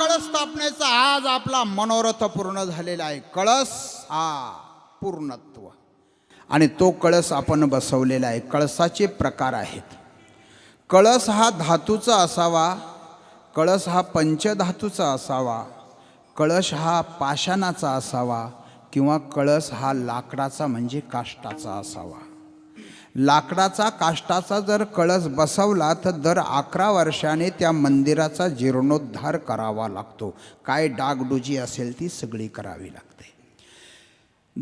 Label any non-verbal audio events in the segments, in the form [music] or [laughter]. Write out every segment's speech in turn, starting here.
कळस स्थापनेचा आज आपला मनोरथ पूर्ण झालेला आहे. कळस हा पूर्णत्व. आणि तो कळस आपण बसवलेला आहे. कळसाचे प्रकार आहेत. कळस हा धातूचा असावा कळस हा पंचधातूचा असावा कळश हा पाषाणाचा असावा किंवा कळस हा लाकडाचा म्हणजे काष्टाचा असावा. लाकडाचा काष्टाचा जर कळस बसवला तर दर अकरा वर्षाने त्या मंदिराचा जीर्णोद्धार करावा लागतो. काय डागडुजी असेल ती सगळी करावी लागते.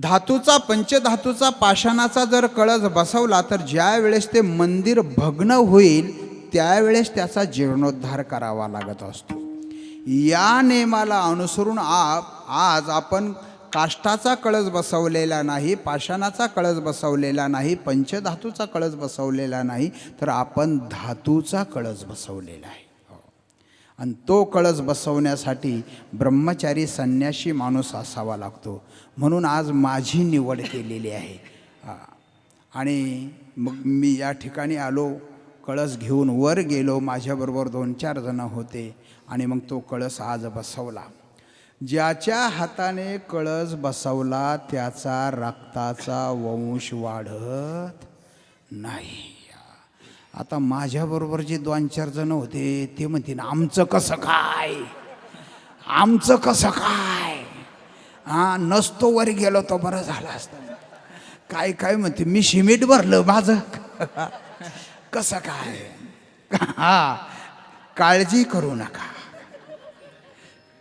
धातूचा पंचधातूचा पाषाणाचा जर कळस बसवला तर ज्या वेळेस ते मंदिर भग्न होईल त्यावेळेस त्याचा जीर्णोद्धार करावा लागत असतो. या नियमाला अनुसरून आप आज आपण काष्टाचा कळस बसवलेला नाही पाषाणाचा कळस बसवलेला नाही पंचधातूचा कळस बसवलेला नाही तर आपण धातूचा कळस बसवलेला आहे. हो. आणि तो कळस बसवण्यासाठी ब्रह्मचारी संन्याशी माणूस असावा लागतो. म्हणून आज माझी निवड केलेली आहे. आणि मग मी या ठिकाणी आलो कळस घेऊन वर गेलो माझ्याबरोबर दोन चार जणं होते आणि मग तो कळस आज बसवला. ज्याच्या हाताने कळस बसवला त्याचा रक्ताचा वंश वाढत नाही. आता माझ्याबरोबर जे दोन चार जण होते ते म्हणतील आमचं कसं काय? आमचं कसं काय? हा नसतो वर गेलो तो बरं झाला असतं. काय काय म्हणते मी शिमिट भरलं माझं. [laughs] कसं काय? हा काळजी करू नका.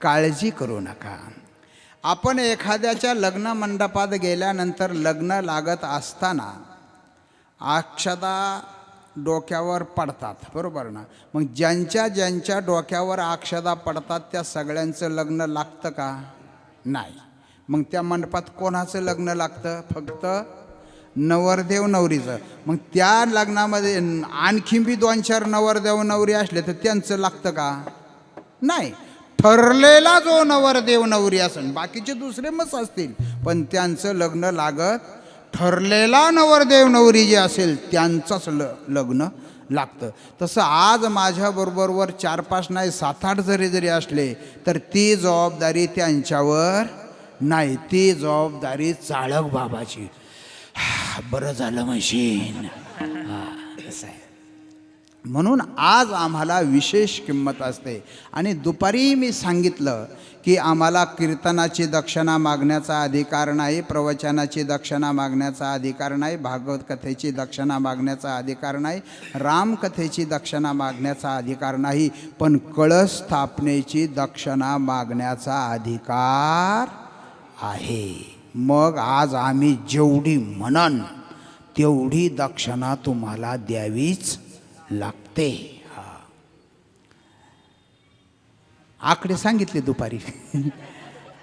काळजी करू नका. आपण एखाद्याच्या लग्न मंडपात गेल्यानंतर लग्न लागत असताना अक्षदा डोक्यावर पडतात बरोबर ना? मग ज्यांच्या ज्यांच्या डोक्यावर अक्षदा पडतात त्या सगळ्यांचं लग्न लागतं का? नाही. मग त्या मंडपात कोणाचं लग्न लागतं? फक्त नवरदेव नवरीचं. मग त्या लग्नामध्ये आणखी बी दोन चार नवरदेव नवरी असले तर त्यांचं लागतं का? नाही. ठरलेला जो नवरदेव नवरी असेल बाकीचे दुसरे मच असतील. पण त्यांचं लग्न लागत ठरलेला नवरदेव नवरी जे असेल त्यांचंच ल लग्न लागतं. तसं आज माझ्याबरोबरवर चार पाच नाही सात आठ जरी जरी असले तर ती जबाबदारी त्यांच्यावर नाही. ती जबाबदारी चाळक बाबाची. बरं झालं मशीन असं आहे. म्हणून आज आम्हाला विशेष किंमत असते. आणि दुपारी मी सांगितलं की आम्हाला कीर्तनाची दक्षिणा मागण्याचा अधिकार नाही प्रवचनाची दक्षिणा मागण्याचा अधिकार नाही भागवत कथेची दक्षिणा मागण्याचा अधिकार नाही रामकथेची दक्षिणा मागण्याचा अधिकार नाही पण कळस स्थापनेची दक्षिणा मागण्याचा अधिकार आहे. मग आज आम्ही जेवढी म्हणन तेवढी दक्षिणा तुम्हाला द्यावीच लागते हा. आकडे सांगितले दुपारी.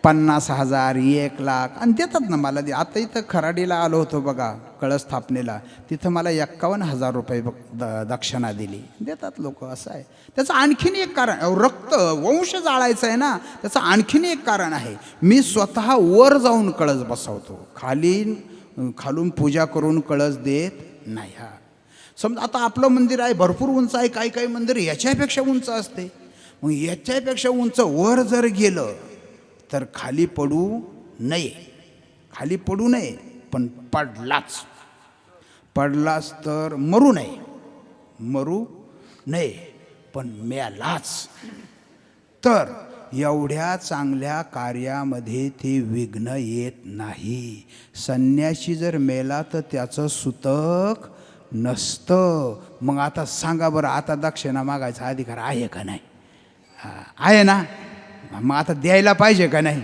पन्नास हजार एक लाख. आणि देतात ना मला. दे आता इथं खराडीला आलो होतो बघा कळस स्थापनेला तिथं मला एक्कावन्न हजार रुपये बघ द दक्षिणा दिली. देतात लोक असं आहे. त्याचं आणखीन एक कारण रक्त वंश जाळायचं आहे ना त्याचं आणखीन एक कारण आहे. मी स्वतः वर जाऊन कळस बसवतो. खाली खालून पूजा करून कळस देत नाही. हा. समजा आता आपलं मंदिर आहे भरपूर उंच आहे काही काही मंदिर याच्यापेक्षा उंच असते. मग याच्यापेक्षा उंच वर जर गेलं तर खाली पडू नये. खाली पडू नये पण पडलाच. पडलाच तर मरू नये. मरू नये पण मेलाच तर एवढ्या चांगल्या कार्यामध्ये ते विघ्न येत नाही. संन्याशी जर मेला तर त्याचं सुतक नसतं. मग आता सांगा बरं आता दक्षिणा मागायचा अधिकार आहे का नाही? आहे ना? मग आता द्यायला पाहिजे का नाही?